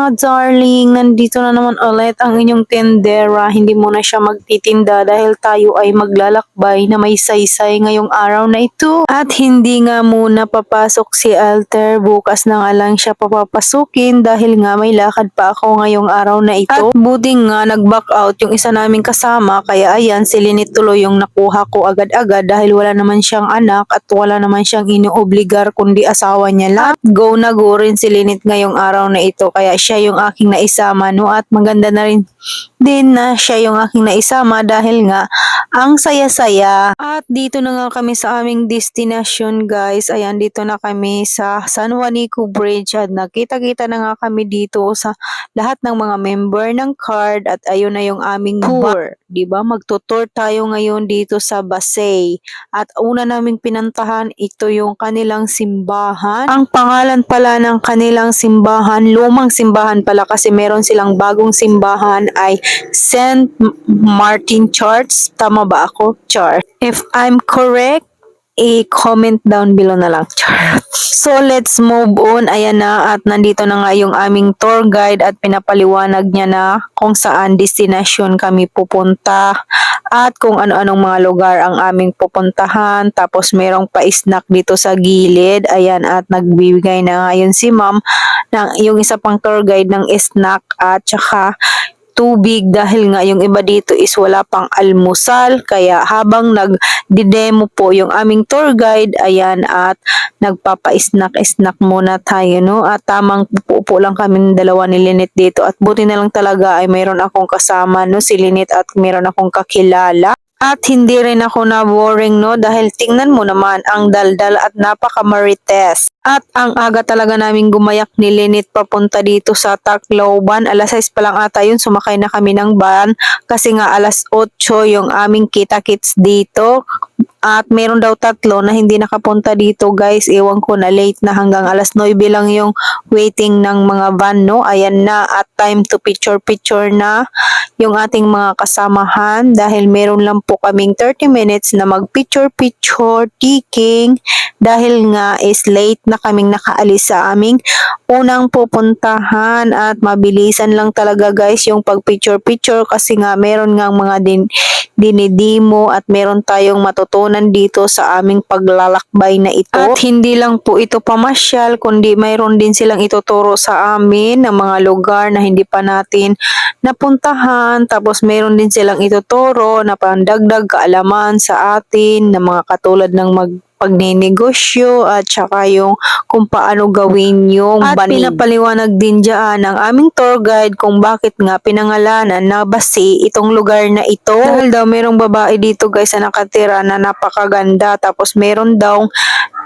mga darling, nandito na naman ulit ang inyong tendera. Hindi muna siya magtitinda dahil tayo ay maglalakbay na may saysay ngayong araw na ito. At hindi nga muna papasok si Alter. Bukas na nga lang siya papapasukin dahil nga may lakad pa ako ngayong araw na ito. At buti nga nag-back out yung isa naming kasama kaya ayan si Linit tuloy yung nakuha ko agad-agad dahil wala naman siyang anak at wala naman siyang inuobligar kundi asawa niya lang. At go na go rin si Linit ngayong araw na ito kaya yung aking naisama no at maganda na rin din na siya yung aking naisama dahil nga ang saya-saya. At dito na nga kami sa aming destination guys. Ayan dito na kami sa San Juanico Bridge at nakita-kita na nga kami dito sa lahat ng mga member ng card at ayun na yung aming tour. 'di ba? Magtutour tayo ngayon dito sa Basay. At una naming pinantahan ito yung kanilang simbahan. Ang pangalan pala ng kanilang simbahan, lumang simbahan pala kasi meron silang bagong simbahan ay St. Martin Church. Tama ba ako? Church. If I'm correct, i-comment down below na lang. So, let's move on. Ayan na at nandito na nga yung aming tour guide at pinapaliwanag niya na kung saan destination kami pupunta at kung ano-anong mga lugar ang aming pupuntahan. Tapos merong pa-snack dito sa gilid. Ayan at nagbibigay na ngayon si ma'am ng yung isa pang tour guide ng snack at saka tubig dahil nga yung iba dito is wala pang almusal. Kaya habang nag-demo po yung aming tour guide ayan at nagpapa-snack-snack muna tayo no? At tamang upo lang kami dalawa ni Linit dito. At buti na lang talaga ay mayroon akong kasama no? Si Linit at mayroon akong kakilala. At hindi rin ako na boring no? Dahil tingnan mo naman ang daldal at napaka-marites. At ang aga talaga namin gumayak ni Linit papunta dito sa Tacloban. Alas 6 pa lang ata yun, sumakay na kami ng van kasi nga alas 8 yung aming kita-kits dito. At meron daw tatlo na hindi nakapunta dito guys. Ewan ko na late na hanggang alas 9 lang yung waiting ng mga van no. Ayan na at time to picture picture na yung ating mga kasamahan dahil meron lang po kaming 30 minutes na mag picture picture taking dahil nga is late na kaming nakaalis sa aming unang pupuntahan at mabilisan lang talaga guys yung pag picture picture kasi nga meron nga mga din dinidimo at meron tayong matutunan dito sa aming paglalakbay na ito. At hindi lang po ito pamasyal kundi mayroon din silang ituturo sa amin ng mga lugar na hindi pa natin napuntahan. Tapos meron din silang ituturo na pandagdag kaalaman sa atin na mga katulad ng mag pagninegosyo at saka yung kung paano gawin yung at banig. pinapaliwanag din dyan ng aming tour guide kung bakit nga pinangalanan na Basi itong lugar na ito. Dahil daw merong babae dito guys na nakatira na napakaganda tapos meron daw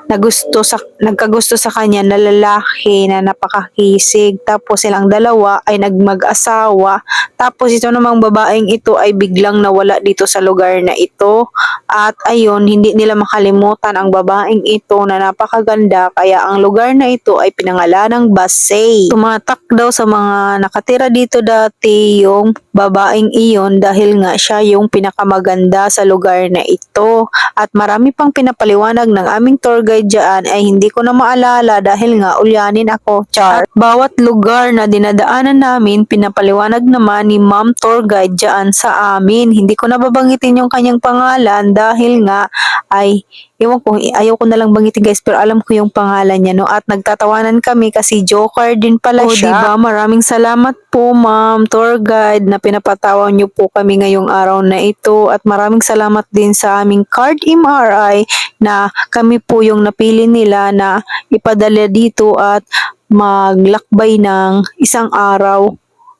na gusto sa nagkagusto sa kanya na lalaki na napakakisig tapos silang dalawa ay nagmag-asawa. Tapos ito namang babaeng ito ay biglang nawala dito sa lugar na ito. At ayun hindi nila makalimutan ang babaeng ito na napakaganda. Kaya ang lugar na ito ay pinangalan ng Basay. Tumatak daw sa mga nakatira dito dati yung babaeng iyon dahil nga siya yung pinakamaganda sa lugar na ito. At marami pang pinapaliwanag ng aming tour guide dyan ay hindi ko na maalala dahil nga ulyanin ako, char. At bawat lugar na dinadaanan namin, pinapaliwanag naman ni ma'am tour guide dyan sa amin. Hindi ko na babanggitin yung kanyang pangalan dahil nga ay Ewan ko, ayaw ko na lang bangitin guys, pero alam ko yung pangalan niya, no? At nagtatawanan kami kasi joker din pala oh, siya. Diba? Maraming salamat po, ma'am, tour guide, na pinapatawa niyo po kami ngayong araw na ito. At maraming salamat din sa aming card MRI na kami po yung napili nila na ipadala dito at maglakbay ng isang araw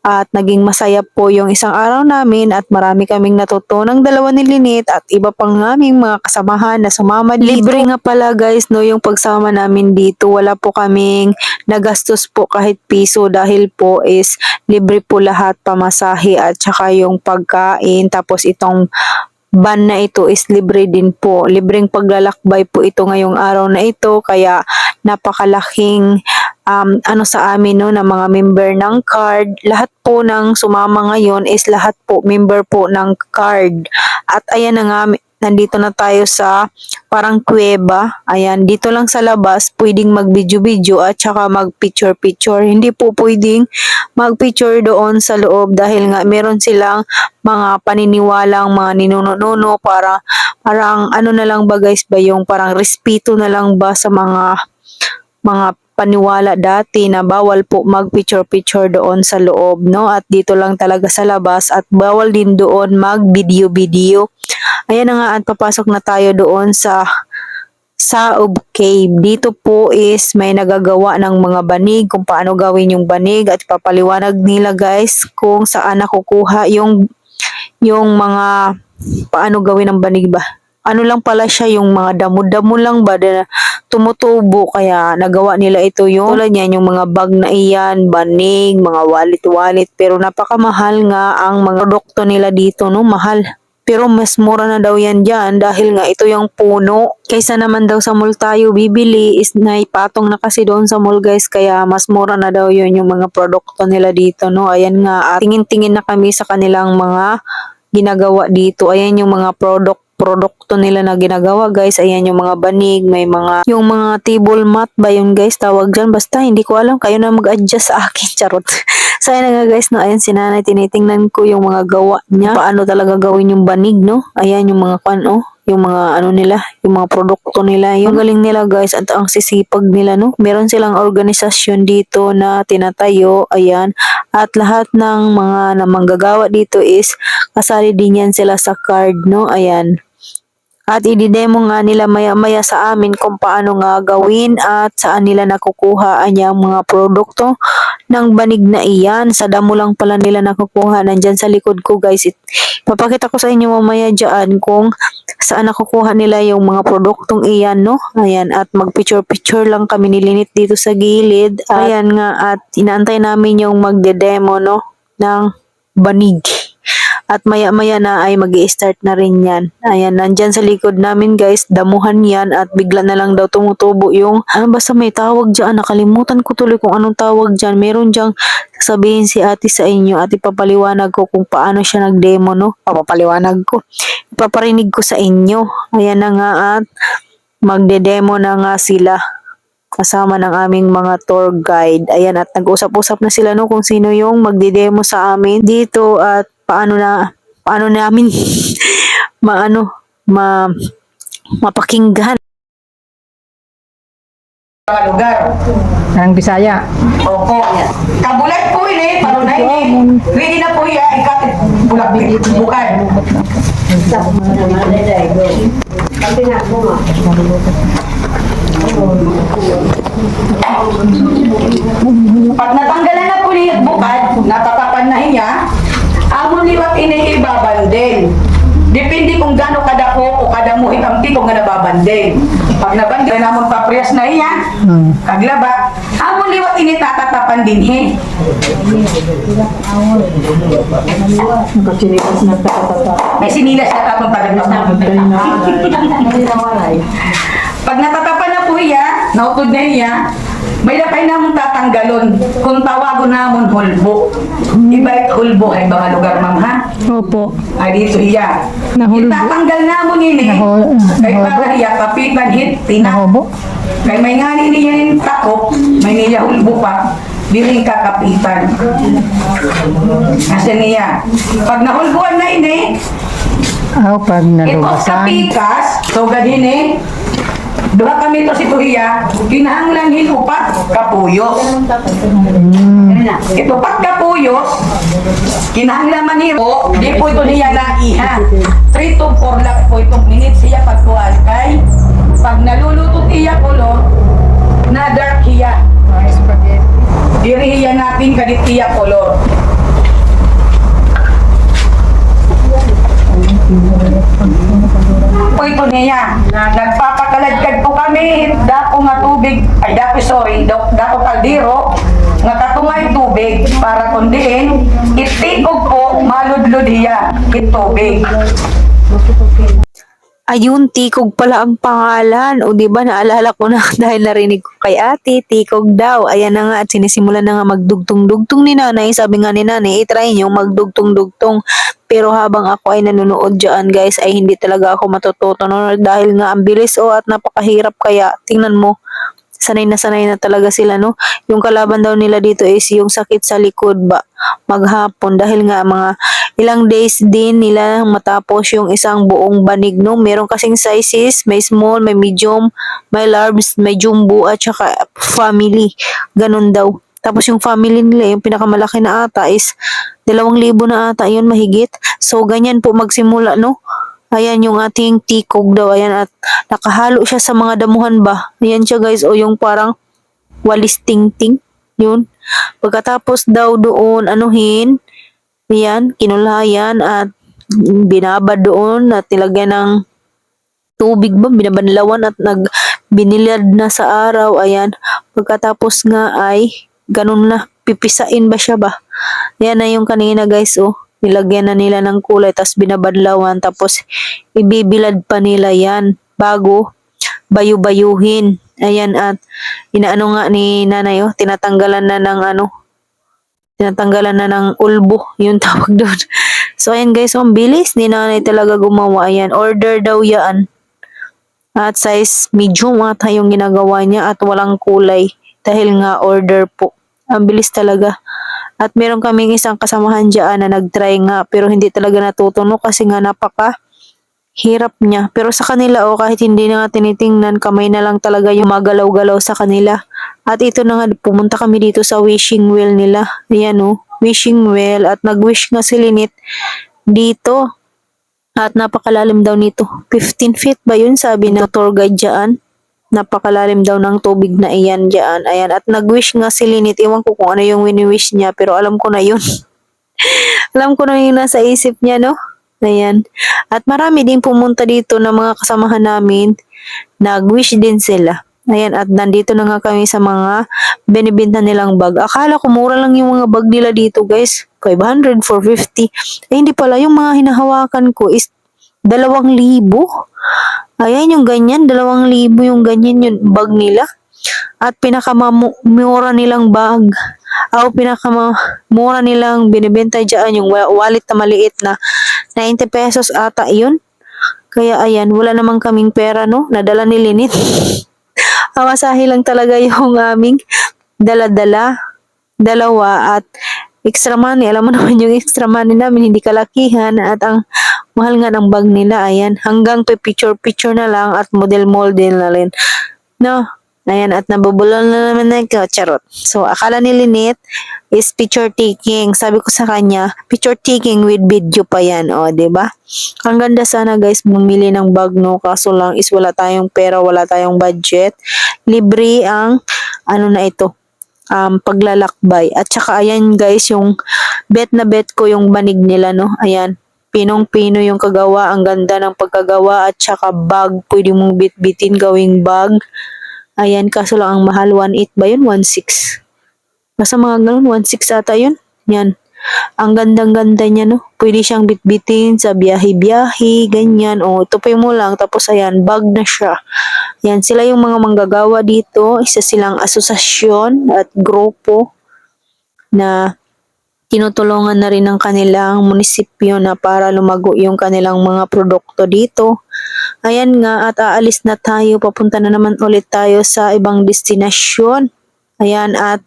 at naging masaya po yung isang araw namin at marami kaming natutunang dalawa ni Linit at iba pang aming mga kasamahan na sumama dito. Libre nga pala guys no yung pagsama namin dito. Wala po kaming nagastos po kahit piso dahil po is libre po lahat pamasahe at saka yung pagkain tapos itong ban na ito is libre din po. Libreng paglalakbay po ito ngayong araw na ito kaya napakalaking um, ano sa amin no, ng mga member ng card. Lahat po ng sumama ngayon is lahat po member po ng card. At ayan na nga, nandito na tayo sa parang kuweba. Ayan, dito lang sa labas, pwedeng mag-video-video at saka mag-picture-picture. Hindi po pwedeng mag-picture doon sa loob dahil nga meron silang mga paniniwalang mga ninuno-nuno para parang ano na lang ba guys ba yung parang respeto na lang ba sa mga mga paniwala dati na bawal po mag-picture-picture doon sa loob, no? At dito lang talaga sa labas at bawal din doon mag-video-video. Ayan na nga at papasok na tayo doon sa Saob Cave. Dito po is may nagagawa ng mga banig kung paano gawin yung banig at papaliwanag nila guys kung saan nakukuha yung yung mga paano gawin ang banig ba. Ano lang pala siya yung mga damo-damo lang ba na tumutubo kaya nagawa nila ito yung tulad niyan yung mga bag na iyan, banig, mga wallet-wallet pero napakamahal nga ang mga produkto nila dito no, mahal. Pero mas mura na daw yan dyan dahil nga ito yung puno. Kaysa naman daw sa mall tayo bibili is naipatong na kasi doon sa mall guys kaya mas mura na daw yun yung mga produkto nila dito no. Ayan nga tingin-tingin na kami sa kanilang mga ginagawa dito. Ayan yung mga product produkto nila na ginagawa guys. Ayan yung mga banig, may mga yung mga table mat ba yun guys tawag dyan. Basta hindi ko alam kayo na mag-adjust sa akin. Charot. so ayan na nga guys no. Ayan si nanay tinitingnan ko yung mga gawa niya. Paano talaga gawin yung banig no. Ayan yung mga kwan oh yung mga ano nila, yung mga produkto nila, yung galing nila guys at ang sisipag nila no. Meron silang organisasyon dito na tinatayo, ayan, at lahat ng mga na manggagawa dito is kasali din yan sila sa card no, ayan. At ididemo nga nila maya-maya sa amin kung paano nga gawin at saan nila nakukuha ang mga produkto ng banig na iyan. Sa damo lang pala nila nakukuha. Nandyan sa likod ko guys. It, papakita ko sa inyo mamaya dyan kung saan nakukuha nila yung mga produktong iyan, no? Ayan, at mag-picture-picture lang kami nilinit dito sa gilid. Ayan nga, at inaantay namin yung magde-demo, no? Ng banig. At maya-maya na ay mag start na rin yan. Ayan, nandyan sa likod namin guys, damuhan yan at bigla na lang daw tumutubo yung, ano basta may tawag dyan, nakalimutan ko tuloy kung anong tawag dyan. Meron dyan sabihin si ate sa inyo at ipapaliwanag ko kung paano siya nag-demo, no? Papapaliwanag ko. Ipaparinig ko sa inyo. Ayan na nga at magde-demo na nga sila kasama ng aming mga tour guide. Ayan, at nag-usap-usap na sila no kung sino yung magde-demo sa amin dito at paano na paano namin maano ma mapakinggan. lugar. Ang Bisaya. Opo. Kabulat po ini, parunay ini. Ready na po iya, ikat bulak bukan. Pag natanggalan na po niya bukad, natatapan na niya, amon liwat ini ibabanding. Depende kung gaano kadako o kadamuhit ang tipo nga nababanding. Pag nabanding, namon papriyas na iya, Hmm. Kaglaba, amon liwat ini tatatapan din he. May sinilas na tapong pagagpas na. Pag natatapan na po iya, nautod na iya, may napay namon tatanggalon kung tawagon namon hulbo. Iba it hulbo ay mga lugar ma'am ha? Opo. Ay dito iya. Nahulbo. Itatanggal namon ini. Nahu- Kay nahulbo. para iya kapitan hit tina. Nahobo. Kay may nga ni niya yung takop, may niya hulbo pa, dili kakapitan. Kasi niya, pag nahulbuan na ini, Aw, pag ito nalubasan. kapikas, so ganyan eh, Duha kami to si Tuhiya, kinahanglan hinupat kapuyos. Hmm. Ito pat kapuyos, kinahanglan maniro, di po ito niya na iha. 3 to 4 lang po itong minutes siya pagkuhan kay pag naluluto iya kulo, na dark hiya. Diri natin kadit iya color. po ito niya. Nagpapakaladkad po kami, dako nga tubig, ay dako sorry, dako, kaldero, nga katungay tubig para kundiin, itikog po maludlod hiya it tubig. Ayun, Tikog pala ang pangalan. O di ba naalala ko na dahil narinig ko kay ate, Tikog daw. Ayan na nga at sinisimulan na nga magdugtong-dugtong ni nanay. Sabi nga ni nanay, itry nyo magdugtong-dugtong. Pero habang ako ay nanonood dyan guys, ay hindi talaga ako matututo no? dahil nga ang bilis o at napakahirap kaya. Tingnan mo, sanay na sanay na talaga sila no. Yung kalaban daw nila dito is yung sakit sa likod ba maghapon dahil nga mga ilang days din nila matapos yung isang buong banig no. Meron kasing sizes, may small, may medium, may large, may jumbo at saka family. Ganun daw. Tapos yung family nila, yung pinakamalaki na ata is dalawang libo na ata yun mahigit. So ganyan po magsimula no. Ayan yung ating tikog daw. Ayan at nakahalo siya sa mga damuhan ba. Ayan siya guys. O yung parang walis ting-ting. Yun. Pagkatapos daw doon, anuhin. Ayan, kinulayan at binabad doon at nilagyan ng tubig ba, binabanlawan at nag binilad na sa araw. Ayan. Pagkatapos nga ay ganun na pipisain ba siya ba? Yan na yung kanina guys oh. Nilagyan na nila ng kulay tapos binabadlawan tapos ibibilad pa nila yan bago bayu-bayuhin. Ayan at inaano nga ni nanay oh, tinatanggalan na ng ano tinatanggalan na ng ulbo yung tawag doon. So ayan guys, oh, ang bilis ni nanay talaga gumawa. Ayan, order daw yan. At size medium ata yung ginagawa niya at walang kulay dahil nga order po. Ang bilis talaga. At meron kaming isang kasamahan dyan na nag-try nga pero hindi talaga natutuno kasi nga napaka hirap niya. Pero sa kanila oh, kahit hindi na nga tinitingnan, kamay na lang talaga yung magalaw-galaw sa kanila. At ito na nga, pumunta kami dito sa wishing well nila. Ayan oh, wishing well. At nag-wish nga si Linit dito. At napakalalim daw nito. 15 feet ba yun sabi ng tour guide dyan? Napakalalim daw ng tubig na iyan dyan. Ayan. At nag-wish nga si Linit. Iwan ko kung ano yung wini-wish niya. Pero alam ko na yun. alam ko na yung nasa isip niya, no? Ayan. At marami din pumunta dito na mga kasamahan namin. Nag-wish din sila. Ayan, at nandito na nga kami sa mga binibinta nilang bag. Akala ko mura lang yung mga bag nila dito, guys. 500, 450. Eh, hindi pala. Yung mga hinahawakan ko is dalawang libo. Ayan, yung ganyan. Dalawang libo yung ganyan yung bag nila. At pinakamamura nilang bag. O pinakamamura nilang binibenta dyan yung wa- wallet na maliit na 90 pesos ata yun. Kaya ayan, wala namang kaming pera no. Nadala ni Linit. Amasahe lang talaga yung aming dala-dala. Dalawa at extra money. Alam mo naman yung extra money namin, hindi kalakihan at ang mahal nga ng bag nila. Ayan, hanggang picture-picture na lang at model-model na rin. No, Ayan, at nabubulol na naman na ikaw, charot. So, akala ni Linit is picture taking. Sabi ko sa kanya, picture taking with video pa yan, o, 'di ba? Ang ganda sana guys, bumili ng bag, no? Kaso lang is wala tayong pera, wala tayong budget. Libre ang, ano na ito, um, paglalakbay. At saka, ayan guys, yung bet na bet ko yung banig nila, no? Ayan, pinong-pino yung kagawa, ang ganda ng pagkagawa at saka bag, pwede mong bit-bitin gawing bag. Ayan, kaso lang ang mahal, 1.8 ba yun? 1.6. Basta mga ganun, 1.6 ata yun. Yan. Ang gandang-ganda niya, no? Pwede siyang bitbitin sa biyahe-biyahe, ganyan. O, tupay mo lang. Tapos, ayan, bag na siya. Yan, sila yung mga manggagawa dito. Isa silang asosasyon at grupo na tinutulungan na rin ng kanilang munisipyo na para lumago yung kanilang mga produkto dito. Ayan nga at aalis na tayo, papunta na naman ulit tayo sa ibang destinasyon. Ayan at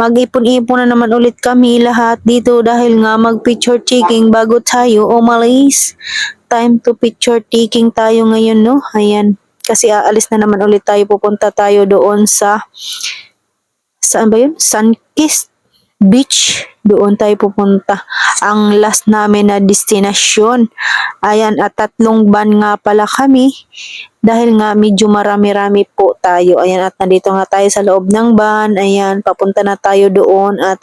mag-ipon-ipon na naman ulit kami lahat dito dahil nga mag-picture taking bago tayo umalis. Time to picture taking tayo ngayon no. Ayan. Kasi aalis na naman ulit tayo, pupunta tayo doon sa saan ba yun? Sunkist Beach. Doon tayo pupunta. Ang last namin na destinasyon. Ayan, at tatlong ban nga pala kami. Dahil nga medyo marami-rami po tayo. Ayan, at nandito nga tayo sa loob ng van. Ayan, papunta na tayo doon. At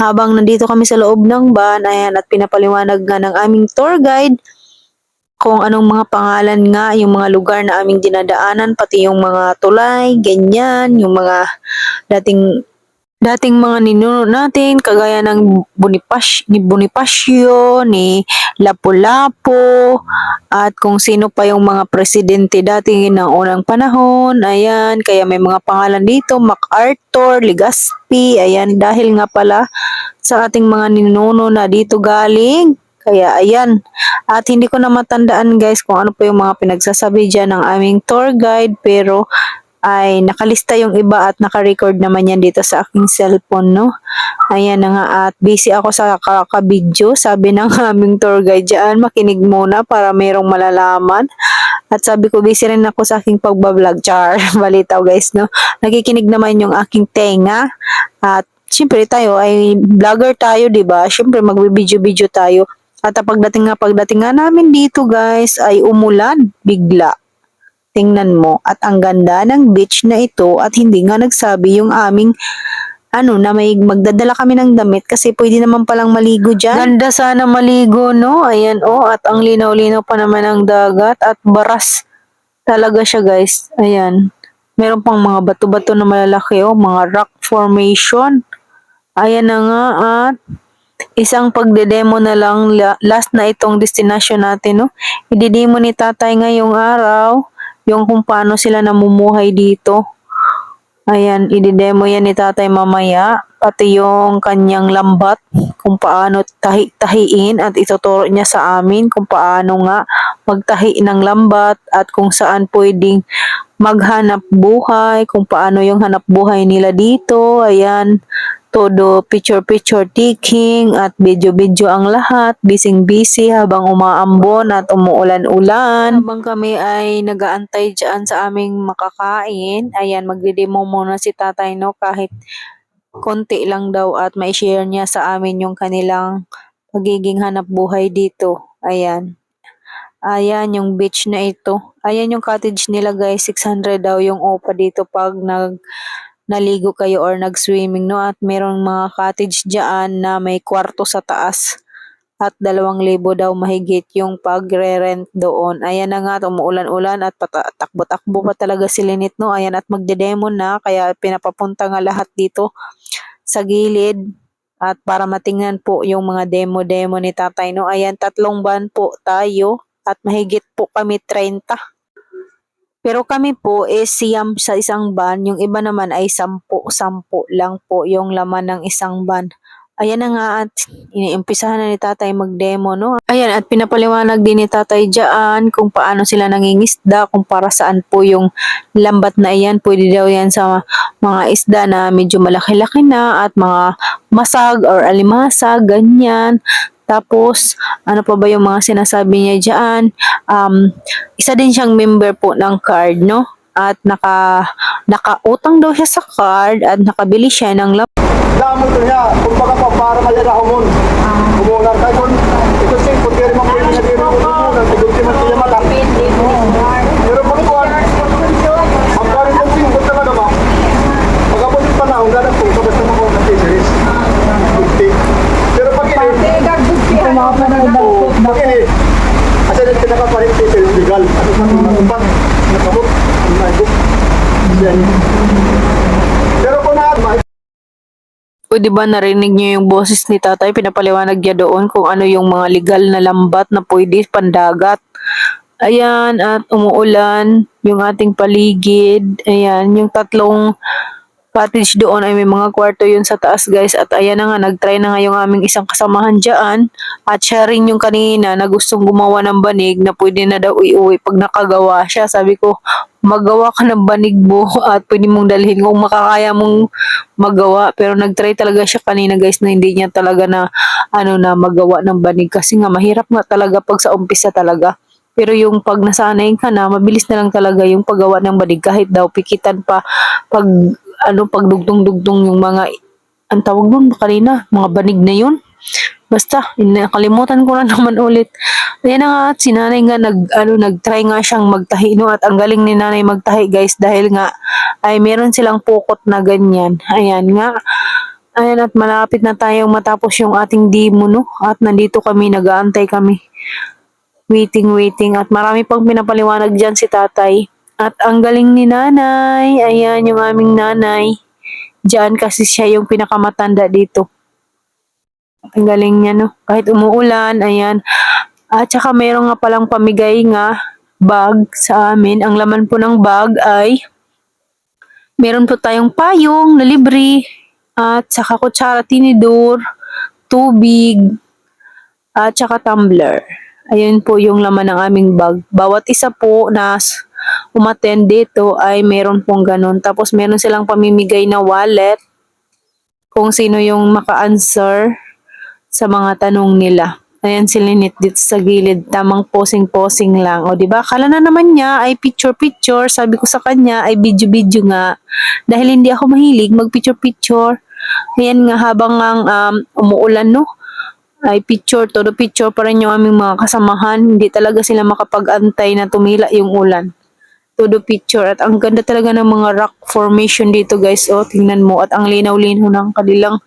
habang nandito kami sa loob ng van, ayan, at pinapaliwanag nga ng aming tour guide kung anong mga pangalan nga, yung mga lugar na aming dinadaanan, pati yung mga tulay, ganyan, yung mga dating dating mga ninuno natin, kagaya ng Bonifacio, ni Bonifacio, ni Lapu-Lapu, at kung sino pa yung mga presidente dati ng unang panahon. Ayan, kaya may mga pangalan dito, MacArthur, Legazpi, ayan, dahil nga pala sa ating mga ninuno na dito galing. Kaya ayan, at hindi ko na matandaan guys kung ano pa yung mga pinagsasabi dyan ng aming tour guide, pero ay nakalista yung iba at naka-record naman yan dito sa aking cellphone, no? Ayan nga at busy ako sa kakabidyo. Sabi ng aming tour guide dyan, makinig muna para merong malalaman. At sabi ko, busy rin ako sa aking pagbablog, char. Balitaw guys, no? Nakikinig naman yung aking tenga. At syempre tayo ay vlogger tayo, di ba? Syempre magbibideo-video tayo. At pagdating nga, pagdating nga namin dito guys, ay umulan bigla. Tingnan mo at ang ganda ng beach na ito at hindi nga nagsabi yung aming ano na may magdadala kami ng damit kasi pwede naman palang maligo dyan. Ganda sana maligo no. Ayan oh at ang linaw-linaw pa naman ng dagat at baras talaga siya guys. Ayan. Meron pang mga bato-bato na malalaki oh, mga rock formation. Ayan na nga at isang pagdedemo na lang la- last na itong destination natin no. Ididemo ni tatay ngayong araw yung kung paano sila namumuhay dito. Ayan, ididemo yan ni tatay mamaya. Pati yung kanyang lambat, kung paano tahi-tahiin at ituturo niya sa amin kung paano nga magtahi ng lambat at kung saan pwedeng maghanap buhay, kung paano yung hanap buhay nila dito. Ayan, todo picture-picture taking at video-video ang lahat. Bising-busy habang umaambon at umuulan-ulan. Habang kami ay nagaantay dyan sa aming makakain, ayan, magdidemo muna si tatay no kahit konti lang daw at may share niya sa amin yung kanilang pagiging hanap buhay dito. Ayan. Ayan yung beach na ito. Ayan yung cottage nila guys. 600 daw yung opa dito pag nag naligo kayo or nag-swimming no at merong mga cottage diyan na may kwarto sa taas at dalawang libo daw mahigit yung pagre-rent doon. Ayan na nga, umuulan-ulan at pata- takbo-takbo pa talaga si Linit, no? Ayan, at magde-demo na, kaya pinapapunta nga lahat dito sa gilid at para matingnan po yung mga demo-demo ni tatay, no? Ayan, tatlong ban po tayo at mahigit po kami 30. Pero kami po is siyam sa isang ban, yung iba naman ay sampu-sampu lang po yung laman ng isang ban. Ayan na nga at iniimpisahan na ni tatay mag-demo, no? Ayan at pinapaliwanag din ni tatay dyan kung paano sila nangingisda, kung para saan po yung lambat na iyan. Pwede daw yan sa mga isda na medyo malaki-laki na at mga masag or alimasag, ganyan. Tapos, ano pa ba yung mga sinasabi niya dyan? Um, isa din siyang member po ng card, no? At naka, nakautang daw siya sa card at nakabili siya ng lap Damo ito niya, kumbaga pa para malala humon. Humunan tayo kung ito siya, kung kaya mga pwede na din ako humunan, siguro siya siya mata. Pero pag kuwan, ang karin ng singot na ano ba? Pag ako din panahon, ganang po, sa basta mga ng fisheries. Bukti. Pero pag ini, oo, pag ini, asa na pinakapalit fisheries legal. Ano sa mga upat, nakabot, ang naibot. Yan. Pero kung na, O di ba narinig niyo yung boses ni tatay, pinapaliwanag niya doon kung ano yung mga legal na lambat na pwede pandagat. Ayan, at umuulan, yung ating paligid, ayan, yung tatlong cottage doon ay may mga kwarto yun sa taas guys. At ayan na nga nagtry na nga yung aming isang kasamahan dyan. At siya rin yung kanina na gustong gumawa ng banig na pwede na daw iuwi pag nakagawa siya. Sabi ko magawa ka ng banig mo at pwede mong dalhin kung makakaya mong magawa. Pero nagtry talaga siya kanina guys na hindi niya talaga na ano na magawa ng banig. Kasi nga mahirap nga talaga pag sa umpisa talaga. Pero yung pag nasanay ka na, mabilis na lang talaga yung paggawa ng banig. Kahit daw pikitan pa pag ano pag dugtong-dugtong yung mga ang tawag nun kanina, mga banig na yun. Basta, nakalimutan ko na naman ulit. Ayan na nga, at si nanay nga nag, ano, nag-try nga siyang magtahi, no? At ang galing ni nanay magtahi, guys, dahil nga, ay meron silang pukot na ganyan. Ayan nga. Ayan, at malapit na tayong matapos yung ating demo, no? At nandito kami, nag-aantay kami waiting, waiting. At marami pang pinapaliwanag dyan si tatay. At ang galing ni nanay. Ayan, yung aming nanay. Diyan kasi siya yung pinakamatanda dito. Ang galing niya, no? Kahit umuulan, ayan. At saka mayroon nga palang pamigay nga bag sa amin. Ang laman po ng bag ay meron po tayong payong na libre at saka kutsara, tinidor, tubig, at saka tumbler. Ayun po yung laman ng aming bag. Bawat isa po na umattend dito ay meron pong ganun. Tapos meron silang pamimigay na wallet kung sino yung maka-answer sa mga tanong nila. Ayan si Lynette dito sa gilid, tamang posing-posing lang. O, di ba? Kala na naman niya ay picture-picture. Sabi ko sa kanya ay video-video nga. Dahil hindi ako mahilig mag-picture-picture. Ayan nga, habang ang um, umuulan, no? Ay picture, todo picture pa rin yung aming mga kasamahan. Hindi talaga sila makapag-antay na tumila yung ulan. Todo picture. At ang ganda talaga ng mga rock formation dito, guys. O, tingnan mo. At ang linaw-linaw ng kanilang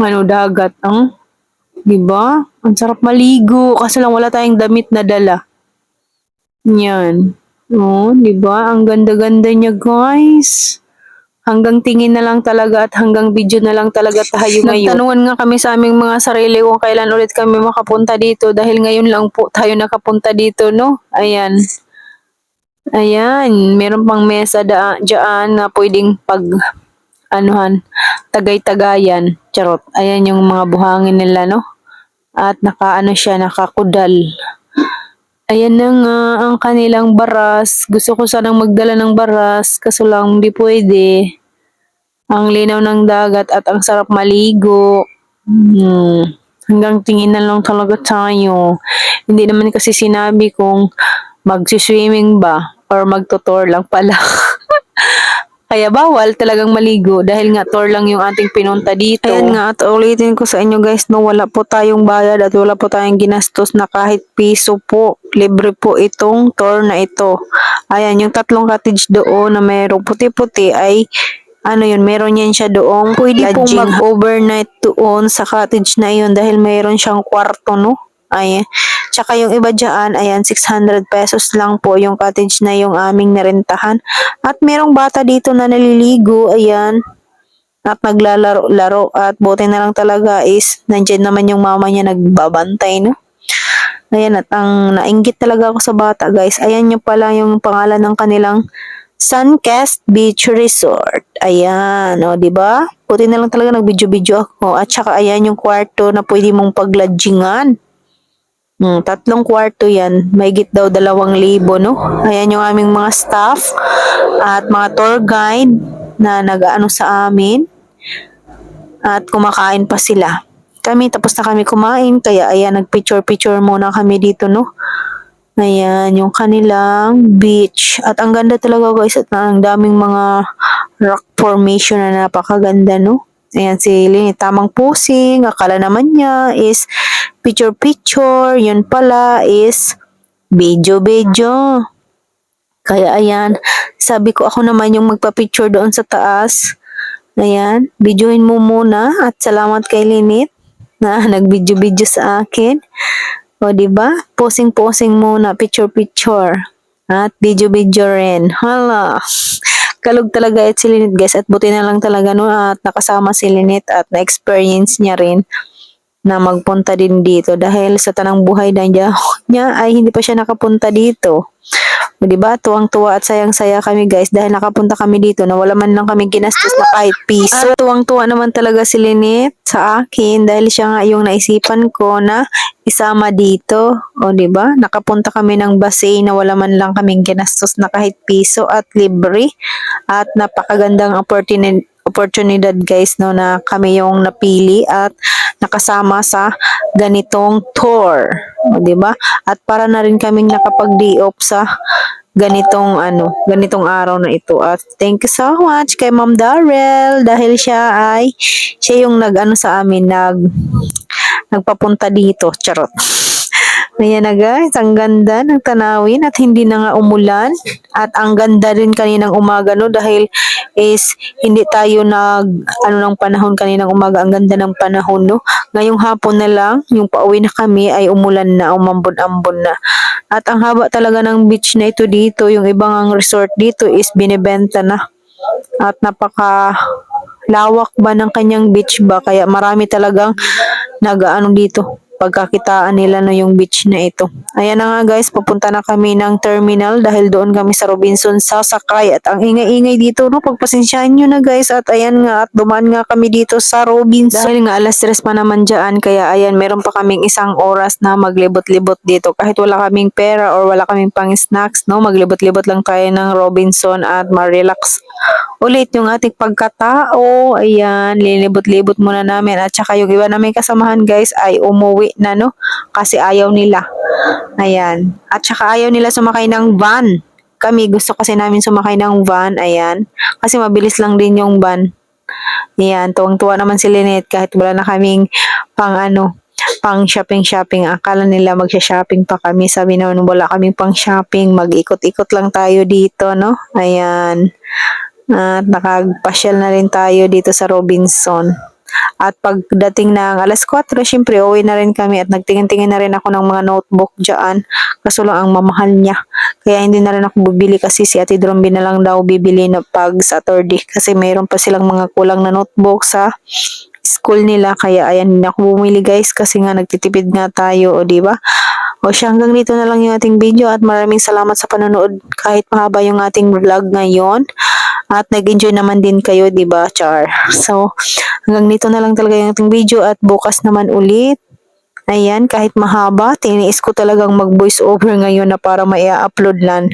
ano, dagat. Ang, di ba? Ang sarap maligo. Kasi lang wala tayong damit na dala. Yan. Oh, di ba? Ang ganda-ganda niya, guys. Hanggang tingin na lang talaga at hanggang video na lang talaga tayo ngayon. Nagtanungan nga kami sa aming mga sarili kung kailan ulit kami makapunta dito dahil ngayon lang po tayo nakapunta dito, no? Ayan. Ayan, meron pang mesa da dyan na pwedeng pag anuhan, tagay-tagayan. Charot. Ayan yung mga buhangin nila, no? At nakaano siya, nakakudal. Ayan na nga ang kanilang baras. Gusto ko sanang magdala ng baras, kaso lang di pwede. Ang linaw ng dagat at ang sarap maligo. Hmm. Hanggang tingin na lang talaga tayo. Hindi naman kasi sinabi kung magsiswimming ba or magtutor lang pala. Kaya bawal talagang maligo dahil nga tour lang yung ating pinunta dito. Ayan nga at ulitin ko sa inyo guys no wala po tayong bayad at wala po tayong ginastos na kahit piso po. Libre po itong tour na ito. Ayan yung tatlong cottage doon na mayroong puti-puti ay ano yun, meron yan siya doong pwede pong mag-overnight doon sa cottage na yun dahil meron siyang kwarto, no? Ay, tsaka yung iba dyan, ayan, 600 pesos lang po yung cottage na yung aming narentahan. At merong bata dito na naliligo, ayan, at naglalaro-laro. At buti na lang talaga is, nandyan naman yung mama niya nagbabantay, no? Ayan, at ang nainggit talaga ako sa bata, guys. Ayan yung pala yung pangalan ng kanilang Suncast Beach Resort. Ayan, o, di ba? Buti na lang talaga nag-video-video ako. At saka ayan yung kwarto na pwede mong pagladjingan. Hmm, tatlong kwarto yan. May git daw dalawang libo, no? Ayan yung aming mga staff at mga tour guide na nag-ano sa amin. At kumakain pa sila. Kami, tapos na kami kumain. Kaya ayan, nag-picture-picture muna kami dito, no? Ayan, yung kanilang beach. At ang ganda talaga guys at ang daming mga rock formation na napakaganda, no? Ayan si Lini, tamang posing. Akala naman niya is picture-picture. Yun pala is video-video. Kaya ayan, sabi ko ako naman yung magpa-picture doon sa taas. Ayan, videoin mo muna at salamat kay Linit na nag-video-video sa akin. O, di ba? Posing-posing muna, picture-picture. At video-video rin. Hala. Kalog talaga at si Linit, guys. At buti na lang talaga no at nakasama si Linit at na-experience niya rin na magpunta din dito dahil sa tanang buhay na niya, niya ay hindi pa siya nakapunta dito. O, diba? Tuwang-tuwa at sayang-saya kami guys dahil nakapunta kami dito na wala man lang kami ginastos na kahit piso. At tuwang-tuwa naman talaga si Lynette sa akin dahil siya nga yung naisipan ko na isama dito. O, di ba? Nakapunta kami ng basay na wala man lang kaming ginastos na kahit piso at libre. At napakagandang opportunity opportunidad guys no na kami yung napili at nakasama sa ganitong tour, o, 'di ba? At para na rin kaming nakapag-day off sa ganitong ano, ganitong araw na ito. At thank you so much kay Ma'am Darrell dahil siya ay siya yung nag-ano sa amin, nag nagpapunta dito. Charot. Ayan na guys, ang ganda ng tanawin at hindi na nga umulan. At ang ganda rin kaninang umaga no dahil is hindi tayo nag ano ng panahon kaninang umaga. Ang ganda ng panahon no. Ngayong hapon na lang, yung pauwi na kami ay umulan na, umambon-ambon na. At ang haba talaga ng beach na ito dito, yung ibang ang resort dito is binibenta na. At napaka lawak ba ng kanyang beach ba kaya marami talagang nag-ano dito pagkakitaan nila no yung beach na ito. Ayan na nga guys, papunta na kami ng terminal dahil doon kami sa Robinson sasakay. At ang ingay-ingay dito no, pagpasensyahan nyo na guys. At ayan nga at dumaan nga kami dito sa Robinson. Dahil nga alas tres pa naman dyan kaya ayan meron pa kaming isang oras na maglibot-libot dito. Kahit wala kaming pera or wala kaming pang snacks no, maglibot-libot lang tayo ng Robinson at ma-relax ulit yung ating pagkatao. Ayan, lilibot-libot muna namin. At saka yung iba namin kasamahan guys ay umuwi na no. Kasi ayaw nila. Ayan. At saka ayaw nila sumakay ng van. Kami gusto kasi namin sumakay ng van. Ayan. Kasi mabilis lang din yung van. Ayan, tuwang-tuwa naman si Lynette kahit wala na kaming pang ano, pang shopping-shopping. Akala nila magsha-shopping pa kami. Sabi naman wala kaming pang shopping. Mag-ikot-ikot lang tayo dito, no? Ayan. At nakagpasyal na rin tayo dito sa Robinson. At pagdating ng alas 4, syempre, uwi na rin kami at nagtingin-tingin na rin ako ng mga notebook dyan. Kaso lang ang mamahal niya. Kaya hindi na rin ako bibili kasi si Ate Dromby na lang daw bibili na pag Saturday. Kasi mayroon pa silang mga kulang na notebook sa school nila. Kaya ayan, ako bumili guys kasi nga nagtitipid nga tayo, o di ba? O siya, hanggang dito na lang yung ating video at maraming salamat sa panonood kahit mahaba yung ating vlog ngayon. At nag-enjoy naman din kayo, di ba, Char? So, hanggang dito na lang talaga yung ating video at bukas naman ulit. Ayan, kahit mahaba, tiniis ko talagang mag-voice over ngayon na para maia-upload lang.